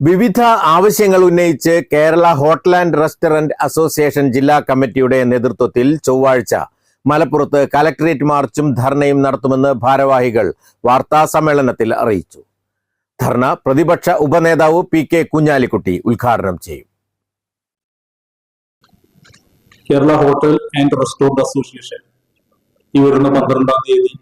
വിവിധ ആവശ്യങ്ങൾ ഉന്നയിച്ച് Kerala hotel and restaurant association ജില്ലാ കമ്മിറ്റിയുടെ നേതൃത്വത്തിൽ ചൊവ്വാഴ്ച മലപ്പുറത്ത് കലക്ടറേറ്റ് മാർച്ചും ധർണയും നടത്തുമെന്ന് ഭാരവാഹികൾ വാർത്താ സമ്മേളനത്തിൽ അറിയിച്ചു. ധർണ പ്രതിപക്ഷ ഉപനേതാവ് പി കെ കുഞ്ഞാലിക്കുട്ടി ഉദ്ഘാടനം ചെയ്യും. Kerala hotel and restaurant association ഈ വരുന്ന പന്ത്രണ്ടാം തീയതി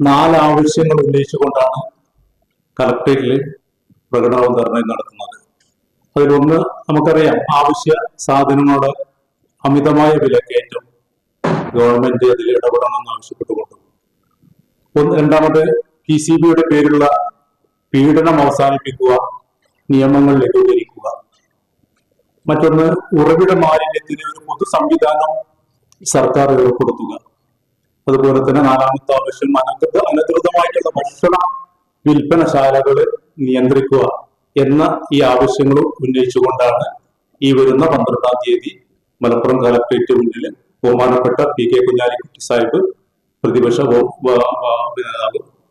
നാല് ആവശ്യങ്ങൾ ഉന്നയിച്ചുകൊണ്ടാണ് കളക്ടറേറ്റിൽ പ്രകടനവും ധർണയും നടത്തുന്നത്. അതിലൊന്ന് നമുക്കറിയാം ആവശ്യ സാധനങ്ങളുടെ അമിതമായ വിലക്കയറ്റം ഗവൺമെന്റ് അതിൽ ഇടപെടണമെന്ന് ആവശ്യപ്പെട്ടുകൊണ്ട്. ഒന്ന് രണ്ടാമത് പി സി ബിയുടെ പേരിലുള്ള പീഡനം അവസാനിപ്പിക്കുക നിയമങ്ങൾ ലഘൂകരിക്കുക. മറ്റൊന്ന് ഉറവിട മാലിന്യത്തിന് ഒരു പൊതു സംവിധാനം സർക്കാർ ഏർപ്പെടുത്തുക അതുപോലെ തന്നെ നാലാമത്തെ ആവശ്യം അനധികൃത അനധികൃതമായിട്ടുള്ള ഭക്ഷണ വിൽപ്പനശാലകൾ നിയന്ത്രിക്കുക എന്ന ഈ ആവശ്യങ്ങൾ ഉന്നയിച്ചുകൊണ്ടാണ് ഈ വരുന്ന പന്ത്രണ്ടാം തീയതി മലപ്പുറം കലക്ട്രേറ്റ് മുന്നിൽ ബഹുമാനപ്പെട്ട പി കെ കുഞ്ഞാലിക്കുട്ടി സാഹിബ് പ്രതിപക്ഷ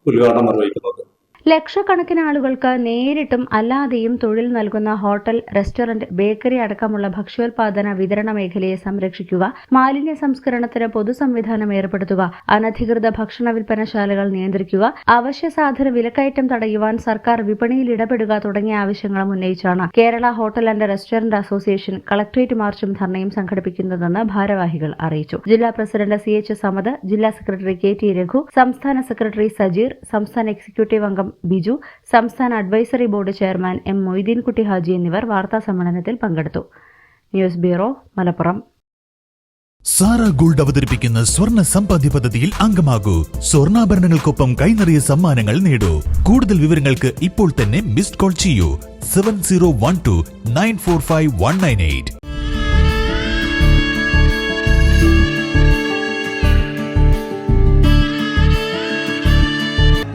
ഉദ്ഘാടനം നിർവഹിക്കുന്നത്. ലക്ഷക്കണക്കിന് ആളുകൾക്ക് നേരിട്ടും അല്ലാതെയും തൊഴിൽ നൽകുന്ന ഹോട്ടൽ റെസ്റ്റോറന്റ് ബേക്കറി അടക്കമുള്ള ഭക്ഷ്യോൽപാദന വിതരണ മേഖലയെ സംരക്ഷിക്കുക മാലിന്യ സംസ്കരണത്തിന് പൊതു സംവിധാനം ഏർപ്പെടുത്തുക അനധികൃത ഭക്ഷണ വിൽപ്പനശാലകൾ നിയന്ത്രിക്കുക അവശ്യ സാധന വിലക്കയറ്റം തടയുവാൻ സർക്കാർ വിപണിയിൽ ഇടപെടുക തുടങ്ങിയ ആവശ്യങ്ങളും ഉന്നയിച്ചാണ് Kerala hotel and restaurant association collectorate മാർച്ചും ധർണയും സംഘടിപ്പിക്കുന്നതെന്ന് ഭാരവാഹികൾ അറിയിച്ചു. ജില്ലാ പ്രസിഡന്റ് സി എച്ച് സമദ് ജില്ലാ സെക്രട്ടറി കെ ടി രഘു സംസ്ഥാന സെക്രട്ടറി സജീർ സംസ്ഥാന എക്സിക്യൂട്ടീവ് അംഗം ബിജു സംസ്ഥാന advisory board chairman M Moideenkutty Haji എന്നിവർ വാർത്താ സമ്മേളനത്തിൽ പങ്കെടുത്തു. News bureau Malappuram. Sara gold അവതരിപ്പിക്കുന്ന സ്വർണ സമ്പാദ്യ പദ്ധതിയിൽ അംഗമാകൂ. സ്വർണാഭരണങ്ങൾക്കൊപ്പം കൈനിറിയ സമ്മാനങ്ങൾ നേടൂ. കൂടുതൽ വിവരങ്ങൾക്ക് ഇപ്പോൾ തന്നെ മിസ്ഡ് കോൾ ചെയ്യൂ. Seven zero one two nine four five one nine eight.